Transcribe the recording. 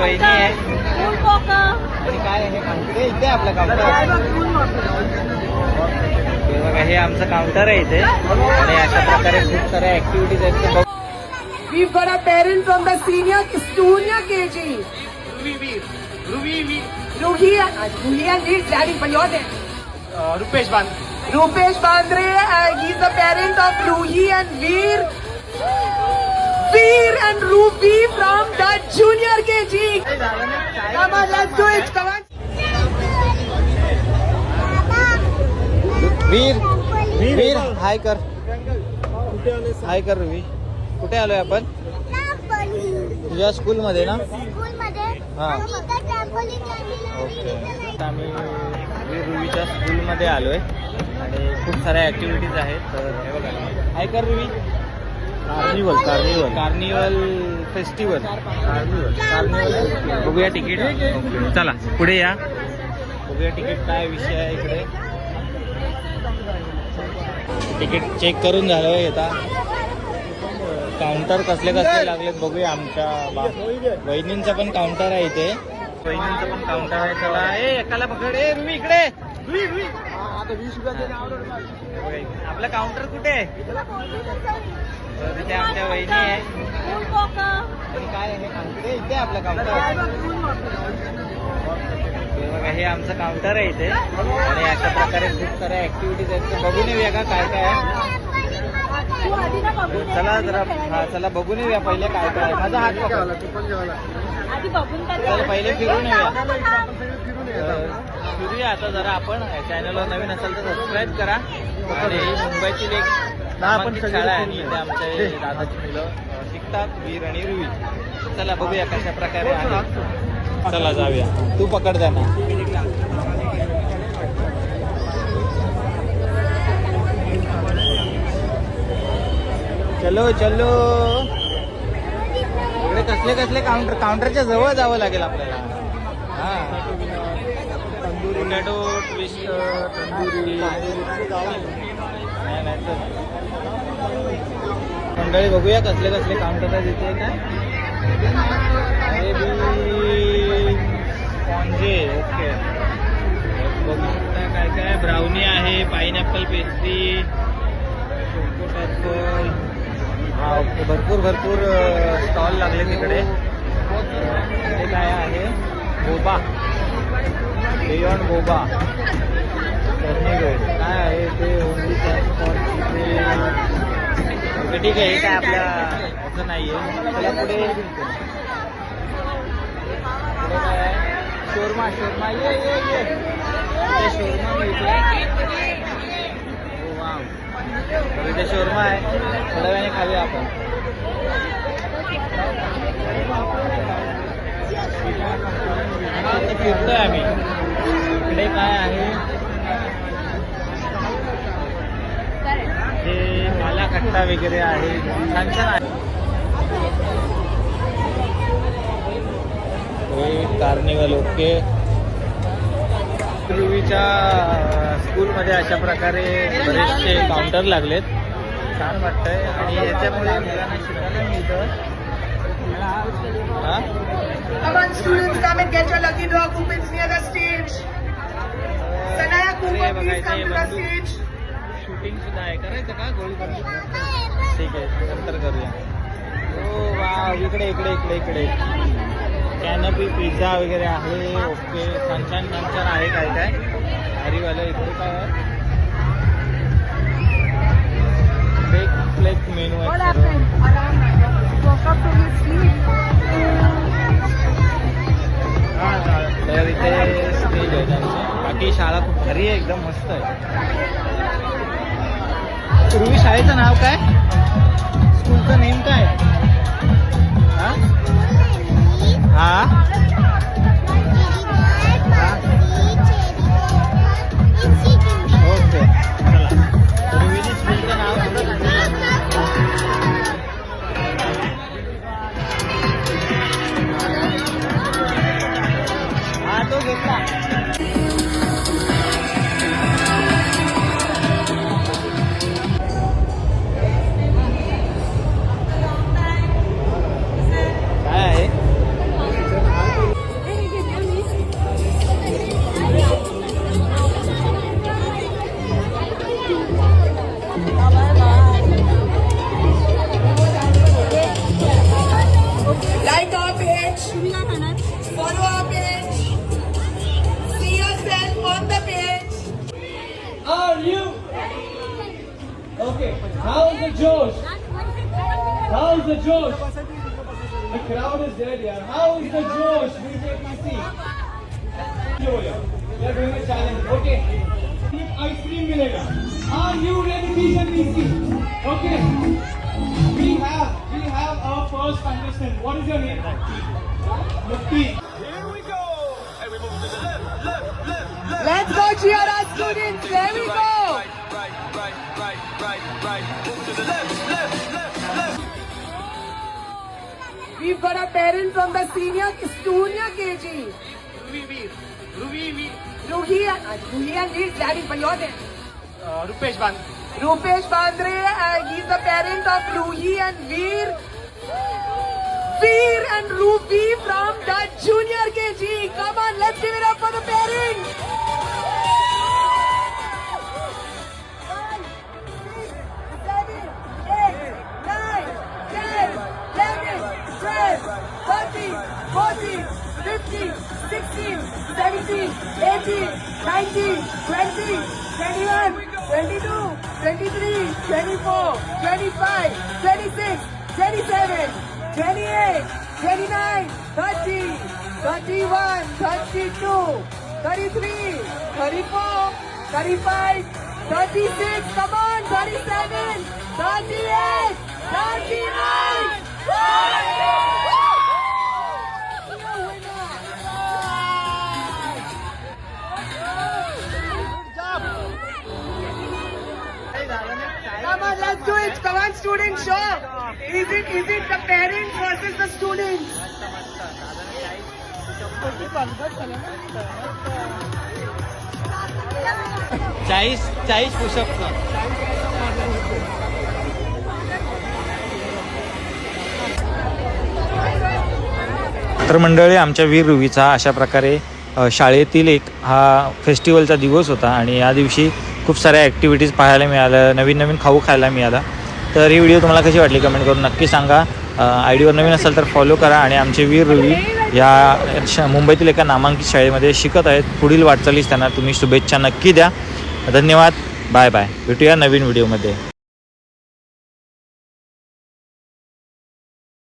वहिनी आहे आणि काय आहे काउंटर इथे आपलं काउंटर हे बघा हे आमचं काउंटर आहे इथे आणि अशा प्रकारे खूप साऱ्या ऍक्टिव्हिटीज आहेत ते बघ We've got a parent from the senior Estonia KG. Ruhi, Ruhi and his daddy, but you're there. Rupesh बांध Rupesh Bandre, uh, he's the parent of Ruhi and Veer. Veer and Ruby from junior KG. Come on, let's do it. Come on. Veer Veer hi कर. Hi कर रवी कुठे आलोय आपण? तुझ्या स्कूलमध्ये ना? हा. ओके. आम्ही वीर रुवीच्या स्कूलमध्ये आलोय. आणि खूप साऱ्या ऍक्टिव्हिटीज आहेत. तर हे बघा. हाय कर रुवी carnival carnival. Carnival festival. Carnival. Carnival. बघूया तिकीट. ओके. चला पुढे या. बघूया तिकीट काय विषय आहे इकडे. तिकीट चेक करून झालं येता काउंटर कसले कसले लागलेत बघूया आमच्या वहिनींचं पण काउंटर आहे इथे. वहिनींचं पण काउंटर आहे चला ए एकाला पकड. ए इकडे. आपलं काउंटर कुठे आहे? तर इथे आमच्या वहिनी आहे काय आहे? इथे आपलं काउंटर. हे बघा हे आमचं काउंटर आहे इथे. आणि अशा प्रकारे खूप साऱ्या ऍक्टिव्हिटीज आहेत. ते बघून येऊया का काय काय आहे? चला जरा हा चला बघून येऊया पहिले काय काय आहे. माझा हात. चला पहिले फिरून येऊया. फिरूया आता जरा आपण. चॅनलवर नवीन असेल तर सबस्क्राईब करा. आणि मुंबईतील एक नामांकित शाळा आहे. आणि इथे आमचे दादाची मुलं शिकतात वीर आणि रुवी चला बघूया कशा प्रकारे आहे. चला जाऊया. तू पकड त्यांना. चलो चलो. इकडे कसले कसले काउंटर काउंटरच्या जवळ जावं लागेल आपल्याला. हा. पोटॅटो ट्विस्ट तंदुरी नाही, तर. मंडळी बघूया कसले कसले काम करतात तिथे काय. Sponge okay. बघू शकता काय काय. ब्राउनी आहे पाईनॅपल पेस्ट्री ॲपल हा ओके. भरपूर भरपूर स्टॉल लागले तिकडे. काय आहे? गोबा बियॉन्ड बोबा कर्निगड काय आहे ते? ओनली ट्रान्सपोर्ट ठीक आहे काय आपल्या असं नाही आहे चला. पुढे शोरमा शोरमा. ये ये ये. इथे शोरमा मिळते शोरमा आहे. थोड्या वेळाने खाऊया आपण इथे फिरतोय आम्ही. इकडे काय आहे? हे माला खट्टा वगैरे आहे. छान छान आहे. हे कार्निवल ओके पूर्वीच्या स्कूलमध्ये अशा प्रकारे बरेचसे काउंटर लागलेत. छान वाटतंय. आणि याच्यामुळे मुलांना शिकायला मिळतं. Students, come and get your lucky draw coupons near the stage. Sanaya बघा please come to the stage. Shooting सुद्धा आहे करायचं का गोळी ठीक आहे नंतर करूया हो। वा इकडे इकडे इकडे इकडे। कॅनपी पिझ्झा वगैरे आहे ओके. छान छान छान छान आहे काय काय? हरीवालं इकडे काय आहे? ब्रेक फ्लेक मेनू आहे. घरी आहे एकदम मस्त आहे. पूर्वी शाळेचं नाव काय? स्कूलचं नेम काय? तुम्ही काय खाणार Follow our page. See yourself on the page. Are you? Okay. How's the Josh? How's the Josh? The crowd is dead here. How is the Josh? Will you take my seat? Joya. We are doing a challenge. Okay. Ice cream milega. Are you ready, please and please? Okay. our first contestant. What is your name? Mukti. Here we go. And we move to the left, left, left, left. Let's go cheer students. There we go. Right, right, right, right, right, right. Move to the left, left, left, left. We've got a parent from the senior junior KG. Ruvi, Ruhi and Ruhi and his daddy, but your name. uh, Rupesh Band. Rupesh Bandre, and he's the parent of Ruhi and Veer. Veer and Ruby from the junior KG. Come on, let's give it up for the parents. Nine, six, seven, eight, nine, ten, eleven, twelve, thirteen, fourteen, fifteen, sixteen, seventeen, eighteen, nineteen, twenty, twenty-one, twenty-two, twenty-three, twenty-four, twenty-five, twenty-six, 27, 28, 29, 30, 31, 32, 33, 34, 35, 36, come on, 37, 38, 39, 40! Versus चाळीस चाळीस पुषप तर मंडळी आमच्या वीर रुवीचा अशा प्रकारे शाळेतील एक हा फेस्टिवलचा दिवस होता आणि या दिवशी खूप साऱ्या ॲक्टिव्हिटीज पाहायला मिळाल्या नवीन नवीन खाऊ खायला मिळाला. तर ही व्हिडिओ तुम्हाला कशी वाटली कमेंट करून नक्की सांगा. आय डीवर नवीन असेल तर फॉलो करा आणि आमचे वीर रुवी या श मुंबईतील एका नामांकित शाळेमध्ये शिकत आहेत. पुढील वाटचालीस त्यांना तुम्ही शुभेच्छा नक्की द्या. धन्यवाद. बाय बाय भेटूया नवीन व्हिडिओमध्ये